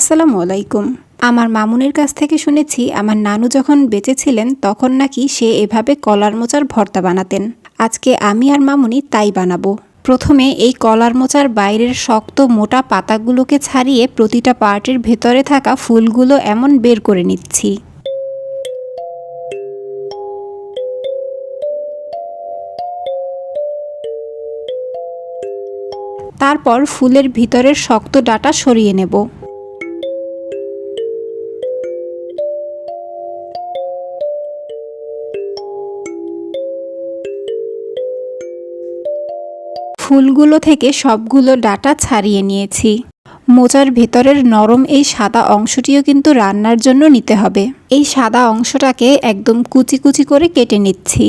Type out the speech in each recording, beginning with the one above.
আসসালামু আলাইকুম। আমার মামুনের কাছ থেকে শুনেছি, আমার নানু যখন বেঁচে ছিলেন তখন নাকি সে এভাবে কলার মোচার ভর্তা বানাতেন। আজকে আমি আর মামুনি তাই বানাবো। প্রথমে এই কলার মোচার বাইরের শক্ত মোটা পাতাগুলোকে ছাড়িয়ে প্রতিটা পার্টের ভেতরে থাকা ফুলগুলো এমন বের করে নিচ্ছি। তারপর ফুলের ভিতরের শক্ত ডাটা সরিয়ে নেব। ফুলগুলো থেকে সবগুলো ডাটা ছাড়িয়ে নিয়েছি। মোচার ভেতরের নরম এই সাদা অংশটিও কিন্তু রান্নার জন্য নিতে হবে। এই সাদা অংশটাকে একদম কুচি কুচি করে কেটে নিচ্ছি।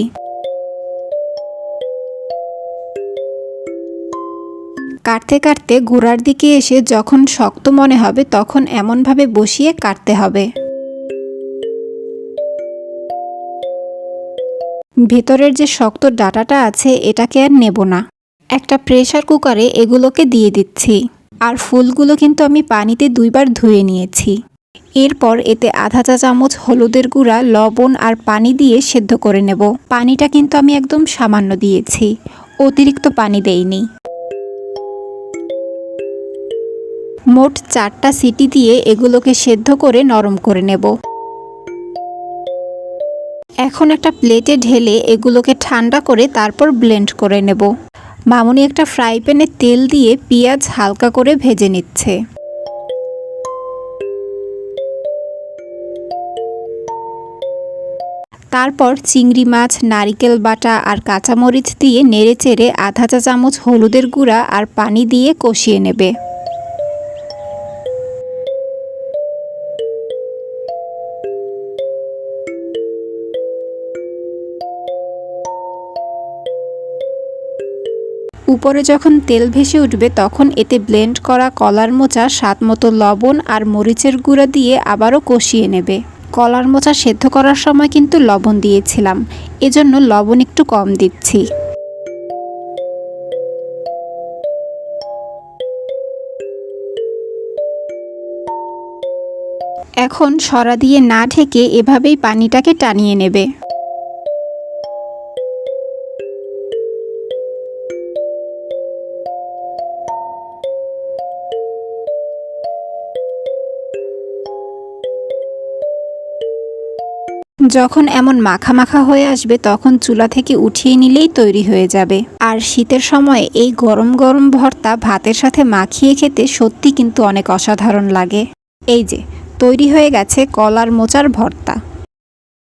কাটতে কাটতে গোড়ার দিকে এসে যখন শক্ত মনে হবে তখন এমনভাবে বসিয়ে কাটতে হবে। ভেতরের যে শক্ত ডাটাটা আছে এটাকে আর নেব না। একটা প্রেশার কুকারে এগুলোকে দিয়ে দিচ্ছি। আর ফুলগুলো কিন্তু আমি পানিতে দুইবার ধুয়ে নিয়েছি। এরপর এতে আধা চা চামচ হলুদের গুঁড়া, লবণ আর পানি দিয়ে সেদ্ধ করে নেব। পানিটা কিন্তু আমি একদম সামান্য দিয়েছি। অতিরিক্ত পানি দেইনি। মোট চারটা সিটি দিয়ে এগুলোকে সেদ্ধ করে নরম করে নেব। এখন একটা প্লেটে ঢেলে এগুলোকে ঠান্ডা করে তারপর ব্লেন্ড করে নেব। মামুনি একটা ফ্রাই প্যানে তেল দিয়ে পেঁয়াজ হালকা করে ভেজে নিচ্ছে। তারপর চিংড়ি মাছ, নারিকেল বাটা আর কাঁচামরিচ দিয়ে নেড়েচেড়ে আধা চা চামচ হলুদের গুঁড়া আর পানি দিয়ে কষিয়ে নেবে। উপরে যখন তেল ভেসে উঠবে, তখন এতে ব্লেন্ড করা কলার মোচা, স্বাদ মতো লবণ আর মরিচের গুঁড়া দিয়ে আবারও কষিয়ে নেবে। কলার মোচা সেদ্ধ করার সময় কিন্তু লবণ দিয়েছিলাম, এজন্য লবণ একটু কম দিচ্ছি। এখন সরা দিয়ে না ঢেকে এভাবেই পানিটাকে টানিয়ে নেবে। যখন এমন মাখা মাখা হয়ে আসবে, তখন চুলা থেকে উঠিয়ে নিলেই তৈরি হয়ে যাবে। আর শীতের সময় এই গরম গরম ভর্তা ভাতের সাথে মাখিয়ে খেতে সত্যি কিন্তু অনেক অসাধারণ লাগে। এই যে, তৈরি হয়ে গেছে কলার মোচার ভর্তা।